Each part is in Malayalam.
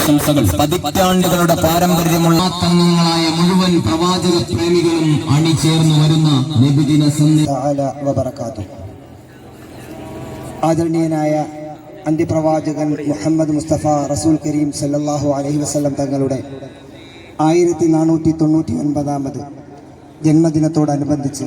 ആശംസകൾ പതിറ്റാണ്ടുകളുടെ പാരമ്പര്യമുള്ള തങ്ങളായ മുഴുവൻ പ്രവാചക പ്രേമികളും അണിചേർന്നു വരുന്ന നബിദിന സന്ദേശം ആദരണീയനായ അന്ത്യപ്രവാചകൻ മുഹമ്മദ് മുസ്തഫ റസൂൽ കരീം സല്ലാഹു അലഹി വസ്ലം തങ്ങളുടെ ആയിരത്തി നാനൂറ്റി തൊണ്ണൂറ്റി ഒൻപതാമത് ജന്മദിനത്തോടനുബന്ധിച്ച്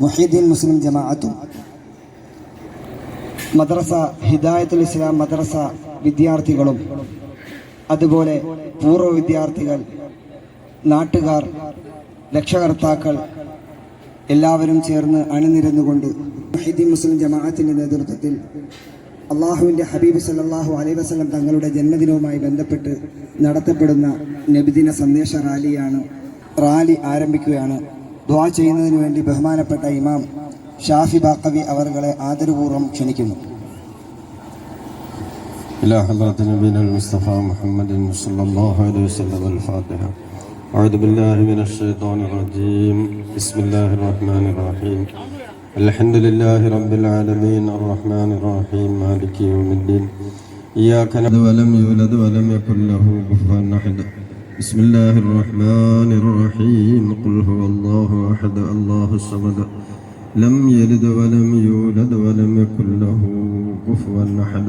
മുഹീദ്ദീൻ മുസ്ലിം ജമാഅത്തും മദ്രസ ഹിദായത്തുൽ ഇസ്ലാം മദ്രസ വിദ്യാർത്ഥികളും അതുപോലെ പൂർവ വിദ്യാർത്ഥികൾ നാട്ടുകാർ രക്ഷകർത്താക്കൾ എല്ലാവരും ചേർന്ന് അണിനിരന്നുകൊണ്ട് ഹിദി മുസ്ലിം ജമാഅത്തിന്റെ നേതൃത്വത്തിൽ അള്ളാഹുവിന്റെ ഹബീബ് സല്ലാഹു അലൈ വസ്ലം തങ്ങളുടെ ജന്മദിനവുമായി ബന്ധപ്പെട്ട് നടത്തപ്പെടുന്ന നബിദിന സന്ദേശ റാലിയാണ് റാലി ആരംഭിക്കുകയാണ്. ദ്വാ ചെയ്യുന്നതിന് വേണ്ടി ബഹുമാനപ്പെട്ട ഇമാം ഷാഫി ബാക്കവി അവർകളെ ആദരപൂർവം ക്ഷണിക്കുന്നു. إلى حضرة نبينا المصطفى محمد صلى الله عليه وسلم الفاتحة. أعوذ بالله من الشيطان الرجيم. بسم الله الرحمن الرحيم. الحمد لله رب العالمين. الرحمن الرحيم. مالك يوم الدين. إياك نعبد ولم يولد ولم يكن له كفوا أحد. بسم الله الرحمن الرحيم. قل هو الله أحد. الله الصمد. لم يلد ولم يولد ولم يكن له كفوا أحد.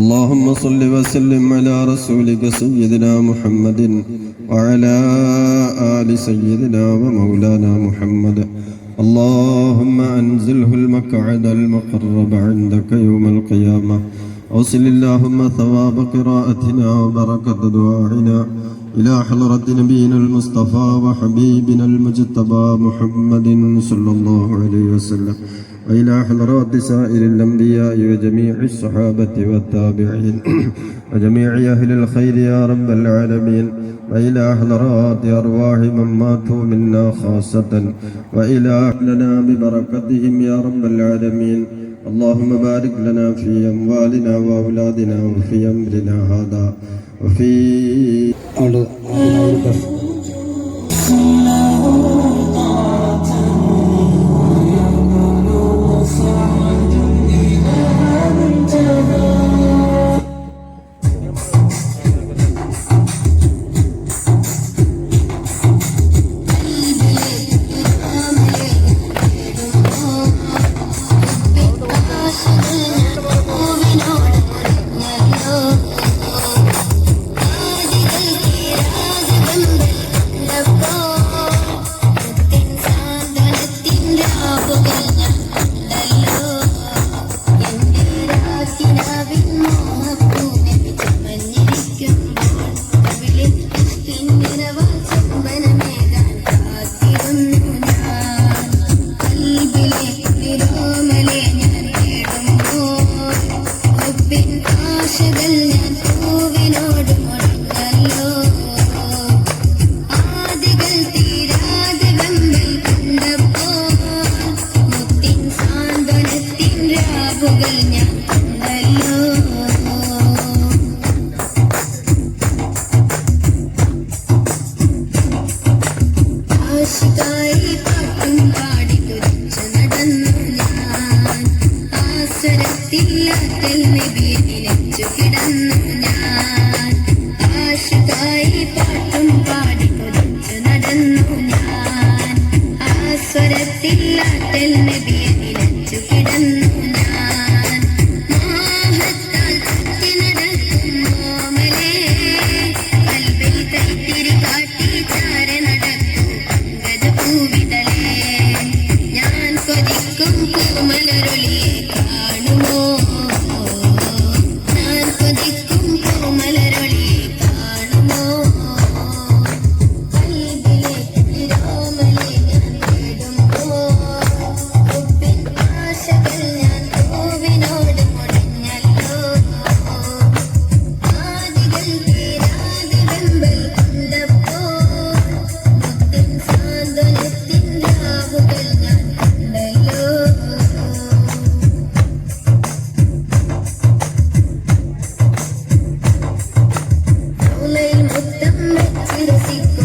اللهم صل وسلم على رسولك سيدنا محمد وعلى آل سيدنا ومولانا محمد. اللهم أنزله المقعد المقرب عندك يوم القيامة. أوصل اللهم ثواب قراءتنا وبركة دعائنا. إلى حضرة نبينا المصطفى وحبيبنا المجتبى محمد صلى الله عليه وسلم. وإلى حضرات سائر الأنبياء وجميع الصحابة والتابعين وجميع أهل الخير يا رب العالمين وإلى حضرات أرواح من ماتوا منا خاصة وإلى لنا ببركتهم يا رب العالمين. اللهم بارك لنا في أموالنا وأولادنا وفي أمرنا هذا وفي രാവുകൾ Let us see.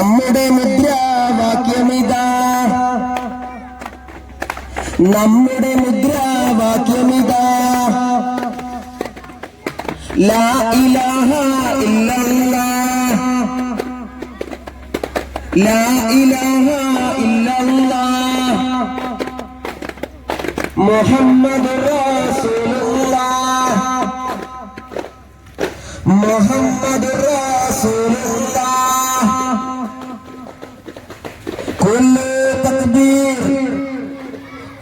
നമ്മുടെ മുദ്രാവാക്യമിതാ നമ്മുടെ മുദ്രാവാക്യമിതാ ലാ ഇലാഹ ഇല്ലല്ലാഹ് ലാ ഇലാഹ ഇല്ലല്ലാഹ് മുഹമ്മദ് റസൂലുള്ളാഹ് മുഹമ്മദ് റസൂലുള്ളാഹ് கொல்லு தக்பீர்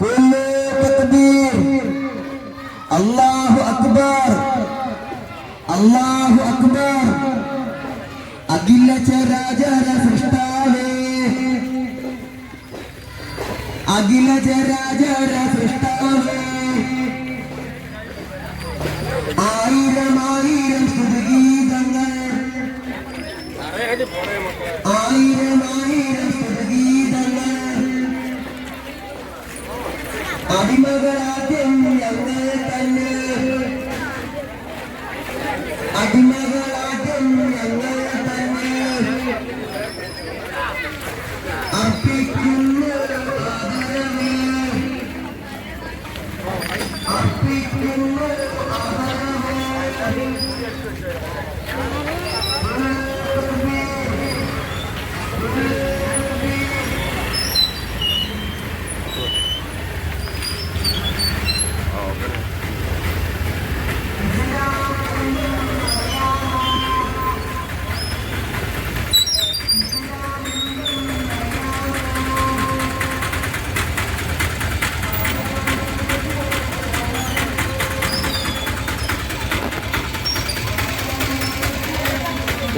கொல்லு தக்பீர் அல்லாஹு அக்பர் அல்லாஹ்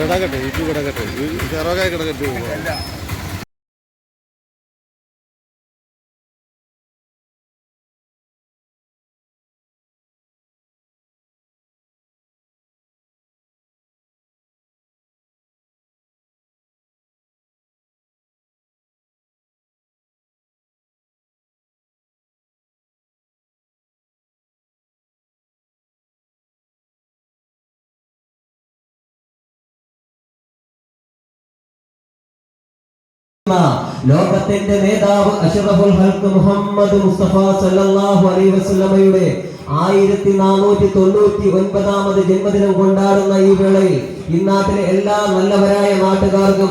കിടക്കട്ടെ ഇത് കിടക്കട്ടെ ചെറുകായി കിടക്കട്ടെ. ലോകത്തിന്റെ നേതാവ് അഷറഫുൽ ഹൽക്ക് മുഹമ്മദ് മുസ്തഫ സല്ലല്ലാഹു അലൈഹി വസല്ലമയുടെ ആയിരത്തി നാനൂറ്റി തൊണ്ണൂറ്റി ഒൻപതാമത് ജന്മദിനം കൊണ്ടാടുന്ന ഈ വേളയിൽ ഇന്നാട്ടിലെ എല്ലാ നല്ലവരായ നാട്ടുകാർക്കും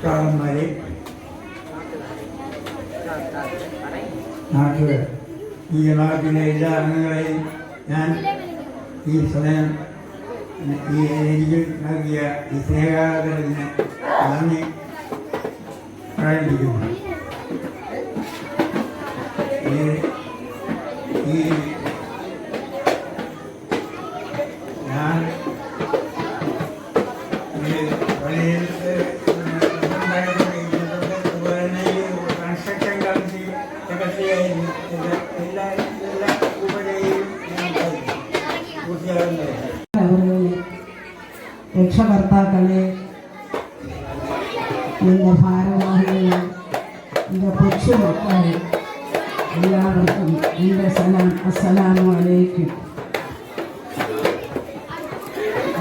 ഉസ്താദന്മാരെ നാട്ടുകാർ. ഈ നാട്ടിലെ എല്ലാ അംഗങ്ങളെയും ഞാൻ ഈ സമയം ഈ എനിക്ക് നൽകിയ ഈ സ്നേഹാദരത്തിന് നന്ദി പ്രകടിപ്പിക്കുന്നു ഈ- രക്ഷകർത്താക്കളെ എന്റെ ഭാരവാഹികളെ എന്റെ കൊച്ചുമക്കളെ എല്ലാവർക്കും എന്റെ സലാം അസ്സലാമു അലൈക്കും.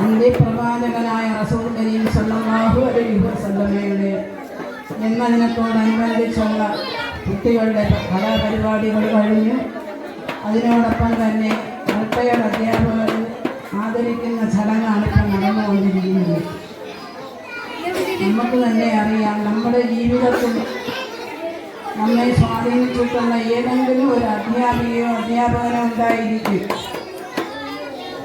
അന്ത്യപ്രവാചകനായ റസൂൽ കരീം സല്ലാഹു അലൈഹി വസല്ലമയുടെ ജന്മദിനത്തോടനുബന്ധിച്ചുള്ള കുട്ടികളുടെ കലാപരിപാടികൾ കഴിഞ്ഞു. അതിനോടൊപ്പം തന്നെ അൽപ്പയുടെ അധ്യാപകർ ആദരിക്കുന്ന ചടങ്ങാണ് നടന്നുകൊണ്ടിരിക്കുന്നത് നമുക്ക് തന്നെ അറിയാം. നമ്മുടെ ജീവിതത്തിൽ നമ്മെ സ്വാധീനിച്ചിട്ടുള്ള ഏതെങ്കിലും ഒരു അധ്യാപികയോ അധ്യാപകനോ ഉണ്ടായിരിക്കും.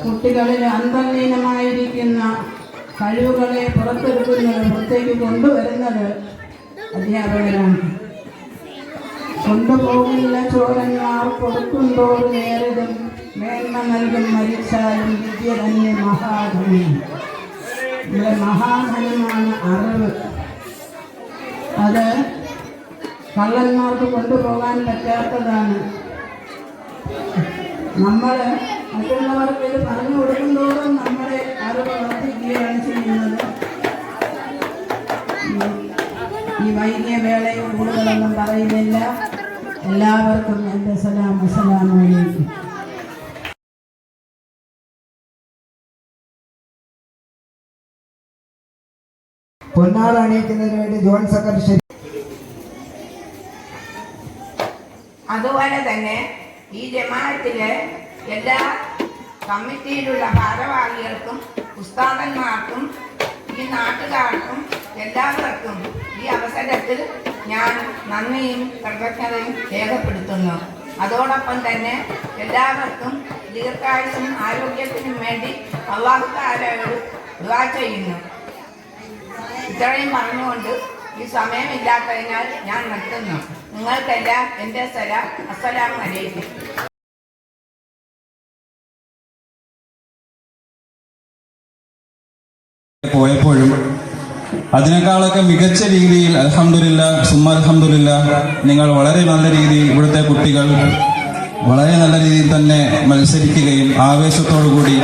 കുട്ടികളിൽ അന്തർലീനമായിരിക്കുന്ന കഴിവുകളെ പുറത്തെടുക്കുന്നത് പുറത്തേക്ക് കൊണ്ടുവരുന്നത് അധ്യാപകരാണ്. കൊണ്ടുപോകില്ല ചോരന്മാർ കൊടുക്കുന്തോറും നേരിടും. മേന്മ നൽകും മരിച്ചാലും വിദ്യ തന്നെ മഹാധനം. ഇവിടെ മഹാധനമാണ് അറിവ്. അത് കള്ളന്മാർക്ക് കൊണ്ടുപോകാൻ പറ്റാത്തതാണ്. നമ്മൾ മറ്റുള്ളവർക്ക് ഇത് പറഞ്ഞു കൊടുക്കുന്തോറും നമ്മുടെ അറിവ് വർദ്ധിക്കുകയാണ് ചെയ്യുന്നത്. ഈ- വൈകിയ വേളയിൽ കൂടുതലൊന്നും പറയുന്നില്ല. എല്ലാവർക്കും എന്റെ സലാം അസ്സലാമലൈക്കും പൊന്നാട അണിയിക്കുന്നതിന് വേണ്ടി ജോൺ സക്കർ അതുപോലെ തന്നെ ഈ ജമാഅത്തിലെ എല്ലാ കമ്മിറ്റിയിലുള്ള ഭാരവാഹികൾക്കും ഉസ്താദന്മാർക്കും ഈ നാട്ടുകാർക്കും എല്ലാവർക്കും ഈ അവസരത്തിൽ ഞാൻ നന്ദിയും കൃതജ്ഞതയും രേഖപ്പെടുത്തുന്നു. അതോടൊപ്പം തന്നെ എല്ലാവർക്കും ദീർഘായുസും ആരോഗ്യത്തിനും വേണ്ടി അള്ളാഹുക്കാരോട് ചെയ്യുന്നു. ഇത്രയും പറഞ്ഞുകൊണ്ട് ഈ സമയമില്ലാത്തതിനാൽ ഞാൻ നിർത്തുന്നു. നിങ്ങൾക്കെല്ലാം എന്റെ സലാം. അസലാം അലൈക്കും. പോയപ്പോഴും അതിനേക്കാളൊക്കെ മികച്ച രീതിയിൽ അൽഹംദുലില്ല സുമ അൽഹംദുലില്ല നിങ്ങൾ വളരെ നല്ല രീതിയിൽ ഇവിടുത്തെ കുട്ടികൾ വളരെ നല്ല രീതിയിൽ തന്നെ മത്സരിക്കുകയും ആവേശത്തോടു കൂടി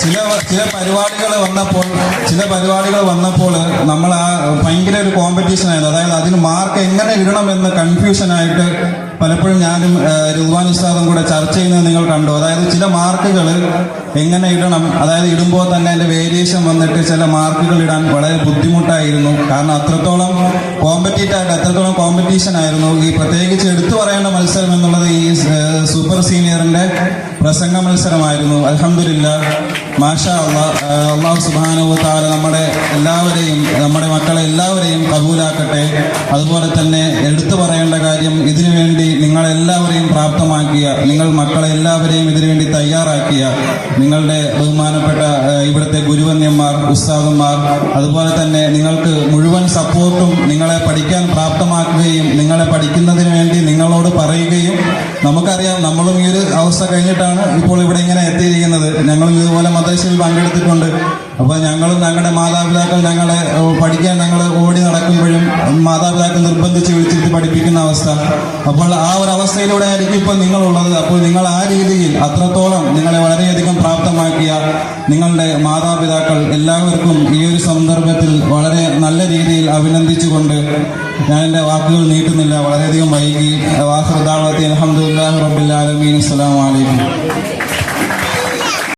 ചില ചില പരിപാടികൾ വന്നപ്പോൾ ചില പരിപാടികൾ വന്നപ്പോൾ നമ്മൾ ആ ഭയങ്കര ഒരു കോമ്പറ്റീഷൻ ആയിരുന്നു. അതായത് അതിന് മാർക്ക് എങ്ങനെ ഇടണമെന്ന് കൺഫ്യൂഷൻ ആയിട്ട് പലപ്പോഴും ഞാനും റിദ്വാൻ കൂടെ ചർച്ച ചെയ്യുന്നത് നിങ്ങൾ കണ്ടു. അതായത് ചില മാർക്കുകൾ എങ്ങനെ ഇടണം അതായത് ഇടുമ്പോൾ തന്നെ അതിന്റെ വേരിയേഷൻ വന്നിട്ട് ചില മാർക്കുകൾ ഇടാൻ വളരെ ബുദ്ധിമുട്ടായിരുന്നു. കാരണം അത്രത്തോളം കോമ്പറ്റീറ്റ് ആയിട്ട് അത്രത്തോളം കോമ്പറ്റീഷൻ ആയിരുന്നു. ഈ പ്രത്യേകിച്ച് എടുത്തു പറയേണ്ട മത്സരം എന്നുള്ളത് ഈ സൂപ്പർ സീനിയറിന്റെ പ്രസംഗ മത്സരമായിരുന്നു. അലഹമില്ല മാഷാ അള്ളാഹ് സുബാനുവ താല നമ്മുടെ എല്ലാവരെയും നമ്മുടെ മക്കളെ എല്ലാവരെയും കബൂലാക്കട്ടെ. അതുപോലെ തന്നെ എടുത്തു പറയേണ്ട കാര്യം ഇതിനു നിങ്ങളെല്ലാവരെയും പ്രാപ്തമാക്കിയ നിങ്ങൾ മക്കളെ എല്ലാവരെയും ഇതിനുവേണ്ടി തയ്യാറാക്കിയ നിങ്ങളുടെ ബഹുമാനപ്പെട്ട ഇവിടുത്തെ ഗുരുവന്യന്മാർ ഉസ്താദന്മാർ അതുപോലെ തന്നെ നിങ്ങൾക്ക് മുഴുവൻ സപ്പോർട്ടും നിങ്ങളെ പഠിക്കാൻ പ്രാപ്തമാക്കുകയും നിങ്ങളെ പഠിക്കുന്നതിന് വേണ്ടി നിങ്ങളോട് പറയുകയും നമുക്കറിയാം നമ്മളും ഈ ഒരു അവസ്ഥ കഴിഞ്ഞിട്ടാണ് ഇപ്പോൾ ഇവിടെ ഇങ്ങനെ എത്തിയിരിക്കുന്നത്. ഞങ്ങളും ഇതുപോലെ മദ്രസയിൽ പങ്കെടുത്തിട്ടുണ്ട്. അപ്പോൾ ഞങ്ങളും ഞങ്ങളുടെ മാതാപിതാക്കൾ ഞങ്ങളെ പഠിക്കാൻ ഞങ്ങൾ ഓടി നടക്കുമ്പോഴും മാതാപിതാക്കൾ നിർബന്ധിച്ച് വിളിച്ചിട്ട് പഠിപ്പിക്കുന്ന അവസ്ഥ. അപ്പോൾ ആ ഒരു അവസ്ഥയിലൂടെ ആയിരിക്കും ഇപ്പോൾ നിങ്ങളുള്ളത്. അപ്പോൾ നിങ്ങൾ ആ രീതിയിൽ അത്രത്തോളം നിങ്ങളെ വളരെയധികം പ്രാപ്തമാക്കിയ നിങ്ങളുടെ മാതാപിതാക്കൾ എല്ലാവർക്കും ഈ ഒരു സന്ദർഭത്തിൽ വളരെ നല്ല രീതിയിൽ അഭിനന്ദിച്ചുകൊണ്ട് ഞാൻ എന്റെ വാക്കുകൾ നീട്ടുന്നില്ല. വളരെയധികം വൈകി. വാഹൃദാവത്തി അലഹമുല്ലാ റബ്ബിൽ ആലമീൻ. അസ്സലാമു അലൈക്കും.